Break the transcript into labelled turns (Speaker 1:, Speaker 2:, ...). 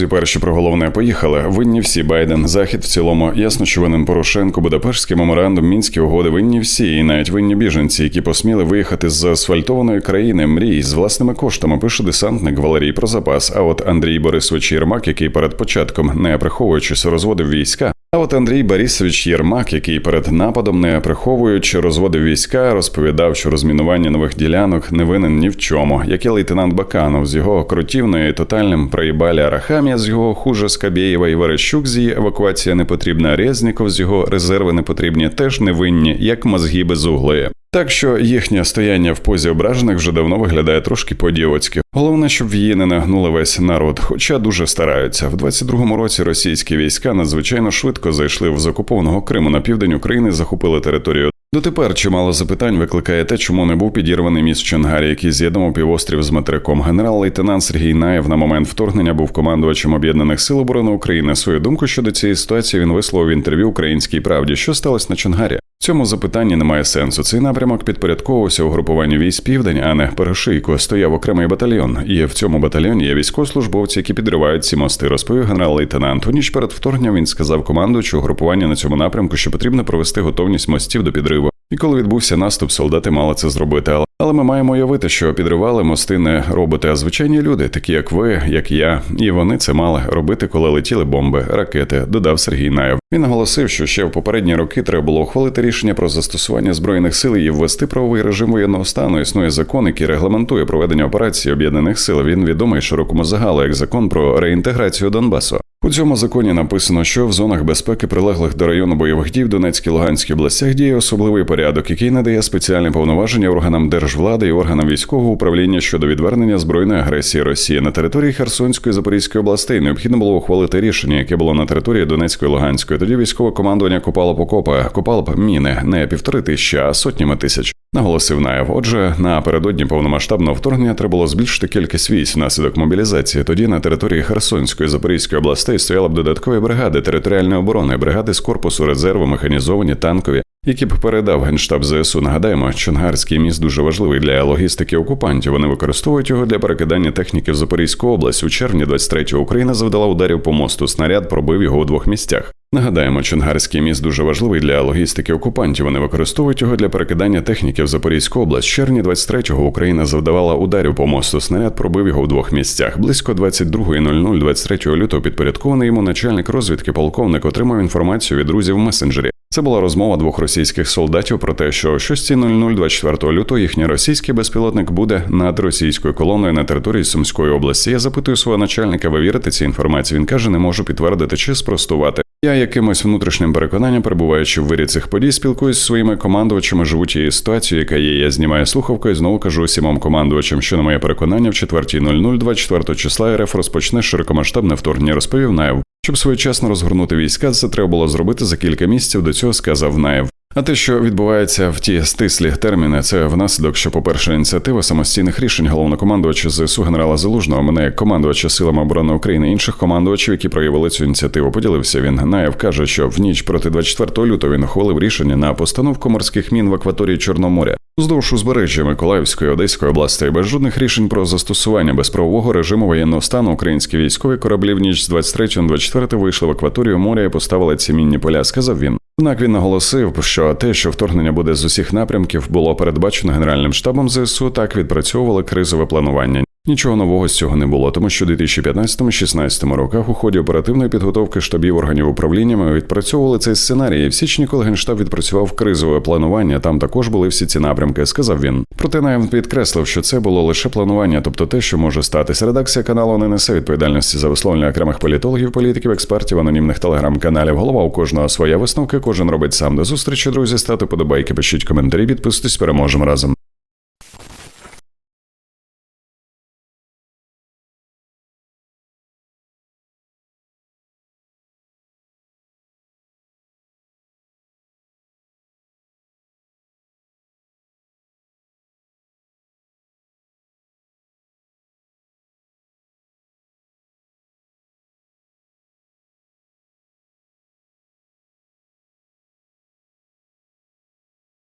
Speaker 1: Друзі, перші про головне поїхали. Винні всі Байден, захід в цілому. Ясно, що винен Порошенко, Будапештський меморандум, мінські угоди. Винні всі, і навіть винні біженці, які посміли виїхати з асфальтованої країни мрій з власними коштами. Пише десантник Валерій про запас. А от Андрій Борисович Єрмак, який перед початком, не приховуючись, розводив війська. А от Андрій Борисович Єрмак, який перед нападом, не приховуючи, розводив війська, розповідав, що розмінування нових ділянок не винен ні в чому. Як і лейтенант Баканов з його крутівною і тотальним проїбалі Арахам'я з його хуже Скабєєва і Верещук з її евакуація не потрібна. Резніков з його резерви не потрібні, теж не винні, як мозги без угли. Так що їхнє стояння в позі ображених вже давно виглядає трошки по-діоцьки. Головне, щоб в її не нагнули весь народ, хоча дуже стараються. В 22-му році російські війська надзвичайно швидко зайшли в з окупованого Криму на південь України, захопили територію. Дотепер чимало запитань викликає те, чому не був підірваний міст Чонгарі, який з'єднував півострів з материком. Генерал-лейтенант Сергій Наєв на момент вторгнення був командувачем об'єднаних сил оборони України. Свою думку щодо цієї ситуації він висловив в інтерв'ю Українській правді, що сталося на Чонгарі. Цьому запитанні немає сенсу. Цей напрямок підпорядковувався угрупуванню військ південь, а не перешийку. Стояв окремий батальйон. І в цьому батальйоні є військовослужбовці, які підривають ці мости. Розповів генерал-лейтенант. У ніч перед вторгненням він сказав командуючу угрупування на цьому напрямку, що потрібно провести готовність мостів до підриву. І коли відбувся наступ, солдати мали це зробити. Але але ми маємо уявити, що підривали мости не роботи, а звичайні люди, такі як ви, як я, і вони це мали робити, коли летіли бомби, ракети. Додав Сергій Наєв. Він наголосив, що ще в попередні роки треба було ухвалити рішення про застосування збройних сил і ввести правовий режим воєнного стану. Існує закон, який регламентує проведення операції об'єднаних сил. Він відомий широкому загалу як закон про реінтеграцію Донбасу. У цьому законі написано, що в зонах безпеки, прилеглих до району бойових дій в Донецькій Луганській областях, діє особливий порядок, який надає спеціальні повноваження органам держвлади і органам військового управління щодо відвернення збройної агресії Росії на території Херсонської Запорізької областей. Необхідно було ухвалити рішення, яке було на території Донецької і Луганської. Тоді військове командування копало покопи, копало б міни не півтори тисячі, а сотнями тисяч. Наголосив Наєв. Отже, напередодні повномасштабного вторгнення треба було збільшити кількість військ внаслідок мобілізації. Тоді на території Херсонської Запорізької областей стояли б додаткові бригади територіальної оборони, бригади з корпусу резерву, механізовані, танкові, які б передав генштаб ЗСУ. Нагадаємо, Чонгарський міст дуже важливий для логістики окупантів. Вони використовують його для перекидання техніки в Запорізьку область. У червні 23-го Україна завдала ударів по мосту. Снаряд пробив його у двох місцях. Нагадаємо, Чонгарський міст дуже важливий для логістики окупантів. Вони використовують його для перекидання техніки в Запорізьку область. В червні 23-го Україна завдавала ударів по мосту. Снаряд пробив його в двох місцях. Близько 22.00 23 лютого підпорядкований йому начальник розвідки полковник отримав інформацію від друзів в месенджері. Це була розмова двох російських солдатів про те, що о 6.00 24 лютого їхній російський безпілотник буде над російською колоною на території Сумської області. Я запитую свого начальника, ви вірите цій інформації? Він каже, не можу підтвердити чи спростувати. Я якимось внутрішнім переконанням, перебуваючи в вирі цих подій, спілкуюсь зі своїми командувачами, живу тією ситуацією, яка є. Я знімаю слухавку і знову кажу сімом командувачам, що на моє переконання в 4.00 24 числа РФ розпочне широкомасштабне вторгнення. Розповів Наєв. Щоб своєчасно розгорнути війська, це треба було зробити за кілька місяців. До цього сказав Наєв. А те, що відбувається в ті стислі терміни, це внаслідок, що, по перше, ініціатива самостійних рішень головнокомандувача ЗСУ генерала Залужного, мене як командувача силами оборони України, інших командувачів, які проявили цю ініціативу. Поділився він. Наєв каже, що в ніч проти 24 лютого він ухвалив рішення на постановку морських мін в акваторії Чорноморя. Вздовж узбережжя Миколаївської Одеської областей без жодних рішень про застосування безправового режиму воєнного стану українські військові кораблі в ніч з 23 на 24 вийшли в акваторію моря і поставили ці мінні поля. Сказав він. Однак він наголосив, що те, що вторгнення буде з усіх напрямків, було передбачено генеральним штабом ЗСУ, так відпрацьовували кризове планування. Нічого нового з цього не було, тому що у 2015-16 роках у ході оперативної підготовки штабів органів управління ми відпрацьовували цей сценарій. В січні, коли генштаб відпрацював кризове планування, там також були всі ці напрямки. Сказав він. Проте Наєм підкреслив, що це було лише планування, тобто те, що може статися. Редакція каналу не несе відповідальності за висловлення окремих політологів, політиків, експертів, анонімних телеграм-каналів. Голова у кожного своя висновка. Кожен робить сам до зустрічі. Друзі, стати подобайки, пишіть коментарі, підписуйтесь, переможемо разом.